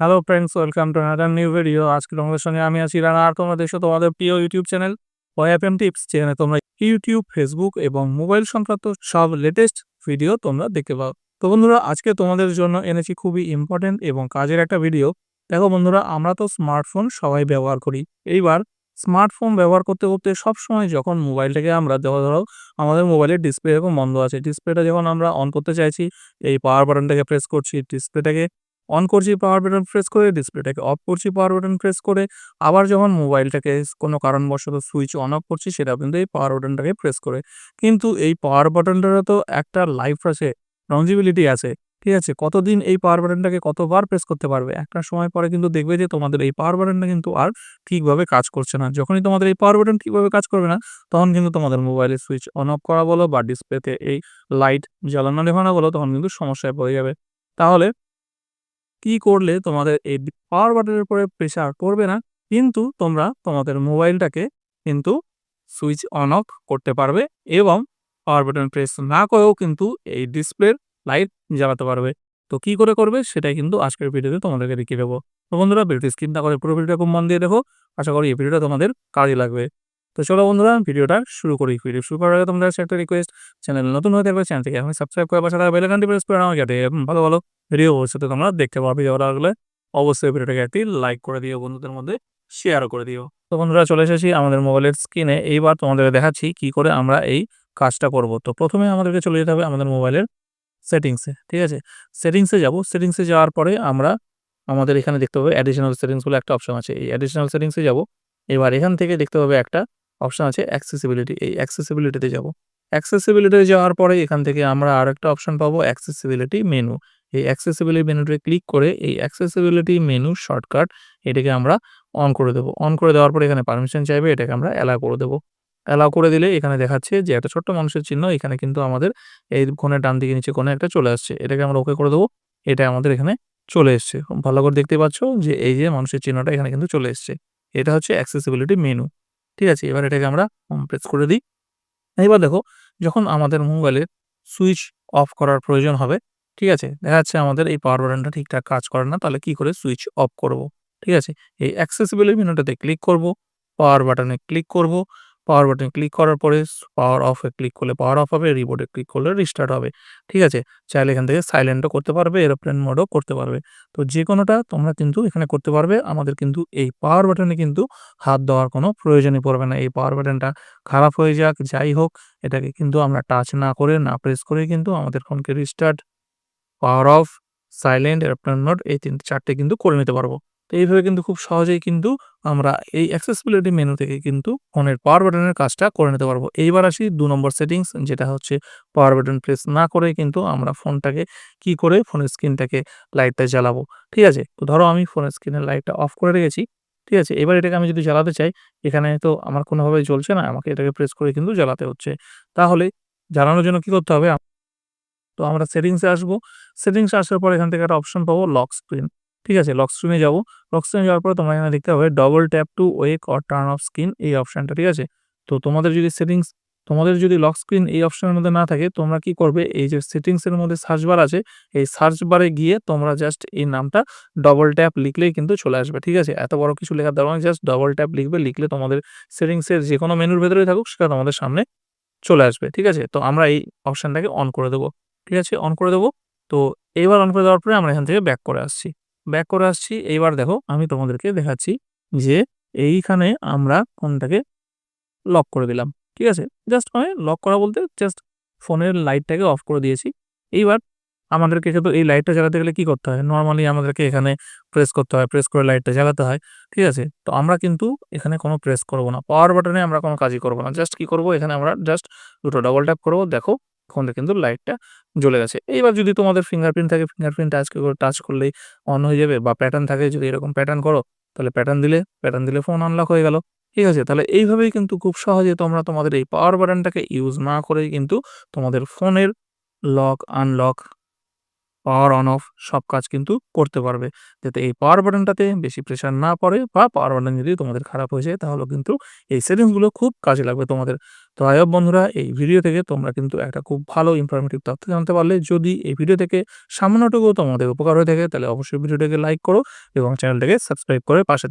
Hello friends welcome to another new video আজকে তোমাদের সঙ্গে আমি আছি রানা, আর তোমরা দেখছ তোমাদের প্রিয় ইউটিউব চ্যানেল ওয়াইএফএম টিপস যেখানে তোমরা ইউটিউব ফেসবুক এবং মোবাইল সংক্রান্ত সব লেটেস্ট ভিডিও তোমরা দেখতে পাও। তো বন্ধুরা, আজকে তোমাদের জন্য এনেছি খুবই ইম্পর্টেন্ট এবং কাজের একটা ভিডিও দেখো বন্ধুরা, আমরা তো স্মার্টফোন সবাই ব্যবহার করি। এইবার স্মার্টফোন ব্যবহার করতে করতে সব সময় যখন মোবাইলটাকে আমরা দেখো ধরো আমাদের মোবাইলের ডিসপ্লে এরকম বন্ধ আছে। ডিসপ্লেটা যখন আমরা অন করতে চাইছি, এই পাওয়ার বাটনটাকে প্রেস করছি ডিসপ্লেটাকে অন করছি পাওয়ার বাটন প্রেস করে ডিসপ্লেটাকে অফ করছি পাওয়ার বাটন প্রেস করে, আবার যখন মোবাইলটাকে কোনো কারণবশত সুইচ অন অফ করছি সেটা কিন্তু এই পাওয়ার বাটনটাকে প্রেস করে। কিন্তু এই পাওয়ার বাটনটারও তো একটা লাইফ আছে লঞ্জিবিলিটি আছে, ঠিক আছে? কতদিন এই পাওয়ার বাটনটাকে কতবার প্রেস করতে পারবে? একটা সময় পরে কিন্তু দেখবে যে তোমাদের এই পাওয়ার বাটনটা কিন্তু আর ঠিকভাবে কাজ করছে না। যখনই তোমাদের এই পাওয়ার বাটন ঠিকভাবে কাজ করবে না, তখন কিন্তু তোমাদের মোবাইলের সুইচ অন অফ করা বলো বা ডিসপ্লেতে এই লাইট জ্বালানো নেভানো বলো, তখন কিন্তু সমস্যায় পড়ে যাবে। তাহলে কি করলে তোমাদের এই পাওয়ার বাটনের উপরে প্রেশার পড়বে না, কিন্তু তোমরা তোমাদের মোবাইলটাকে কিন্তু সুইচ অন অফ করতে পারবে এবং পাওয়ার বাটন প্রেস না করেও কিন্তু এই ডিসপ্লের লাইট জ্বালাতে পারবে। তো কি করে করবে সেটাই কিন্তু আজকের ভিডিওতে তোমাদেরকে দেখিয়ে দেবো। তো বন্ধুরা ভিডিওটি স্কিপ না করে পুরো ভিডিওটা খুব মন দিয়ে দেখো। আশা করি এই ভিডিওটা তোমাদের কাজে লাগবে। তো চলো বন্ধুরা, ভিডিওটা শুরু করি। ভিডিও শুরু করার আগে তোমাদের একটা রিকোয়েস্ট চ্যানেল নতুন হয়ে থাকবে চ্যানেলটিকে এখন সাবস্ক্রাইব করে পাশে থাকা বেলাকানটি প্রেস করে যাতে ভালো ভালো ভিডিও ভবিষ্যতে তোমরা দেখতে পাবে ভিডিও লাগলে অবশ্যই ভিডিওটাকে একটি লাইক করে দিও, বন্ধুদের মধ্যে শেয়ারও করে দিও। তো বন্ধুরা, চলে এসেছি আমাদের মোবাইলের স্ক্রিনে এইবার তোমাদের দেখাচ্ছি কি করে আমরা এই কাজটা করব। তো প্রথমে আমাদেরকে চলে যেতে হবে আমাদের মোবাইলের সেটিংসে ঠিক আছে? সেটিংসে যাব। সেটিংসে যাওয়ার পরে আমরা আমাদের এখানে দেখতে পাবে অ্যাডিশনাল সেটিংস বলে একটা অপশন আছে। এই অ্যাডিশনাল সেটিংসে যাব। এবার এখান থেকে দেখতে পাবে একটা অপশন আছে অ্যাক্সেসিবিলিটি। এই অ্যাক্সেসিবিলিটিতে যাব। অ্যাক্সেসিবিলিটি যাওয়ার পরে এখান থেকে আমরা আর একটা অপশন পাবো অ্যাক্সেসিবিলিটি মেনু। এই অ্যাক্সেসিবিলিটি মেনুতে ক্লিক করে এই অ্যাক্সেসিবিলিটি মেনু শর্টকাট এটাকে আমরা অন করে দেবো। অন করে দেওয়ার পরে এখানে পারমিশন চাইবে, এটাকে আমরা অ্যালাউ করে দেবো। অ্যালাউ করে দিলে এখানে দেখাচ্ছে যে একটা ছোট্ট মানুষের চিহ্ন, এখানে কিন্তু আমাদের এই কোণের ডান দিকে নিচে কোণে একটা চলে আসছে। এটাকে আমরা ওকে করে দেবো। এটা আমাদের এখানে চলে এসছে। ভালো করে দেখতে পাচ্ছ যে এই যে মানুষের চিহ্নটা এখানে কিন্তু চলে এসছে। এটা হচ্ছে অ্যাক্সেসিবিলিটি মেনু। ঠিক আছে? এবার এটাকে আমরা হোম প্রেস করে দিই। এবার দেখো, যখন আমাদের মোবাইলের সুইচ অফ করার প্রয়োজন হবে, ঠিক আছে? দেখা যাচ্ছে আমাদের এই পাওয়ার বাটনটা ঠিকঠাক কাজ করে না, তাহলে কি করে সুইচ অফ করব? ঠিক আছে? এই অ্যাক্সেসিবিলিটি মেনুটাতে ক্লিক করব পাওয়ার বাটনে ক্লিক করব পাওয়ার বাটনে ক্লিক করার পরে পাওয়ার অফে ক্লিক করলে পাওয়ার অফ হবে রিবোর্ডে ক্লিক করলে রিস্টার্ট হবে। ঠিক আছে? চাইলে এখান থেকে সাইলেন্টও করতে পারবে এরোপ্লেন মোডও করতে পারবে। তো যে কোনোটা তোমরা কিন্তু এখানে করতে পারবে, আমাদের কিন্তু এই পাওয়ার বাটনে কিন্তু হাত দেওয়ার কোনো প্রয়োজনই পড়বে না। এই পাওয়ার বাটনটা খারাপ হয়ে যাক, যাই হোক, এটাকে কিন্তু আমরা টাচ না করে, না প্রেস করে কিন্তু আমাদের ফোনকে restart power off silent aeroplane mode এই তিনটে, চারটে কিন্তু করে নিতে পারব। তো এইভাবে কিন্তু খুব সহজেই কিন্তু আমরা এই অ্যাক্সেসিবিলিটি মেনু থেকে কিন্তু ফোনের পাওয়ার বাটনের কাজটা করে নিতে পারব। এইবার আসি দু নম্বর সেটিংস যেটা হচ্ছে পাওয়ার বাটন প্রেস না করে কিন্তু আমরা ফোনটাকে কি করে ফোনের স্ক্রিনটাকে লাইটটা জ্বালাবো। ঠিক আছে? তো ধরো আমি ফোনের স্ক্রিনের লাইটটা অফ করে রেখেছি। ঠিক আছে? এবার এটাকে আমি যদি জ্বালাতে চাই, এখানে তো আমার কোনোভাবে জ্বলছে না, আমাকে এটাকে প্রেস করে কিন্তু জ্বালাতে হচ্ছে। তাহলে জ্বালানোর জন্য কি করতে হবে? তো আমরা সেটিংসে আসব। সেটিংসে আসার পর এখান থেকে একটা অপশন পাবো লক স্ক্রিন ঠিক আছে লক স্ক্রিনে যাব। লক স্ক্রিনে যাওয়ার পরে তোমরা এখানে দেখতে হবে double tap to wake or turn off screen এই অপশানটা ঠিক আছে? তো তোমাদের যদি সেটিংস তোমাদের যদি লক স্ক্রিন এই অপশনের মধ্যে না থাকে, তোমরা কি করবে? এই যে সেটিংসের মধ্যে সার্চ বার আছে, এই সার্চ বারে গিয়ে তোমরা জাস্ট এই নামটা ডবল ট্যাপ লিখলেই কিন্তু চলে আসবে, ঠিক আছে? এত বড় কিছু লেখার দরকার জাস্ট ডবল ট্যাপ লিখবে, লিখলে তোমাদের সেটিংসের যে কোনো মেনুর ভেতরে থাকুক, সেটা তোমাদের সামনে চলে আসবে, ঠিক আছে? তো আমরা এই অপশানটাকে অন করে দেবো, ঠিক আছে? অন করে দেবো, তো এইবার অন করে দেওয়ার পরে আমরা এখান থেকে ব্যাক করে আসছি। ব্যাক করে আসছি। এইবার দেখো আমি তোমাদেরকে দেখাচ্ছি যে এইখানে আমরা ফোনটাকে লক করে দিলাম। ঠিক আছে? জাস্ট মানে লক করা বলতে জাস্ট ফোনের লাইটটাকে অফ করে দিয়েছি। এইবার আমাদেরকে কিন্তু এই লাইটটা জ্বালাতে গেলে কি করতে হয়? নর্মালি আমাদেরকে এখানে প্রেস করতে হয় প্রেস করে লাইটটা জ্বালাতে হয়। ঠিক আছে? তো আমরা কিন্তু এখানে কোনো প্রেস করব না। পাওয়ার বাটনে আমরা কোনো কাজই করব না। জাস্ট কি করব? এখানে আমরা জাস্ট দুটো ডবল ট্যাপ করব। দেখো ফোনে কিন্তু লাইটটা জ্বলে গেছে। এইবার যদি তোমাদের ফিঙ্গারপ্রিন্ট থাকে ফিঙ্গারপ্রিন্ট টাচ করে টাচ করলেই অন হয়ে যাবে বা প্যাটার্ন থাকে, যদি এরকম প্যাটার্ন করো, তাহলে প্যাটার্ন দিলে প্যাটার্ন দিলে ফোন আনলক হয়ে গেল। ঠিক আছে? তাহলে এইভাবেই কিন্তু খুব সহজে তোমরা তোমাদের এই পাওয়ার বাটনটাকে ইউজ না করেই কিন্তু তোমাদের ফোনের lock unlock power on off সব কাজ কিন্তু করতে পারবে। যাতে এই পাওয়ার বাটনটাতে বেশি প্রেশার না পড়ে বা পাওয়ার বাটন যদি তোমাদের খারাপ হয়ে যায়, তাহলে কিন্তু এই সেটিংসগুলো খুব কাজে লাগবে তোমাদের। তো আয়ব বন্ধুরা, এই ভিডিও থেকে তোমরা কিন্তু একটা খুব ভালো ইনফরমেটিভ তথ্য জানতে পারলে। যদি এই ভিডিও থেকে সামান্যটুকু তোমাদের উপকার হয়ে থাকে, তাহলে অবশ্যই ভিডিওটাকে লাইক করো এবং চ্যানেলটাকে সাবস্ক্রাইব করে পাশে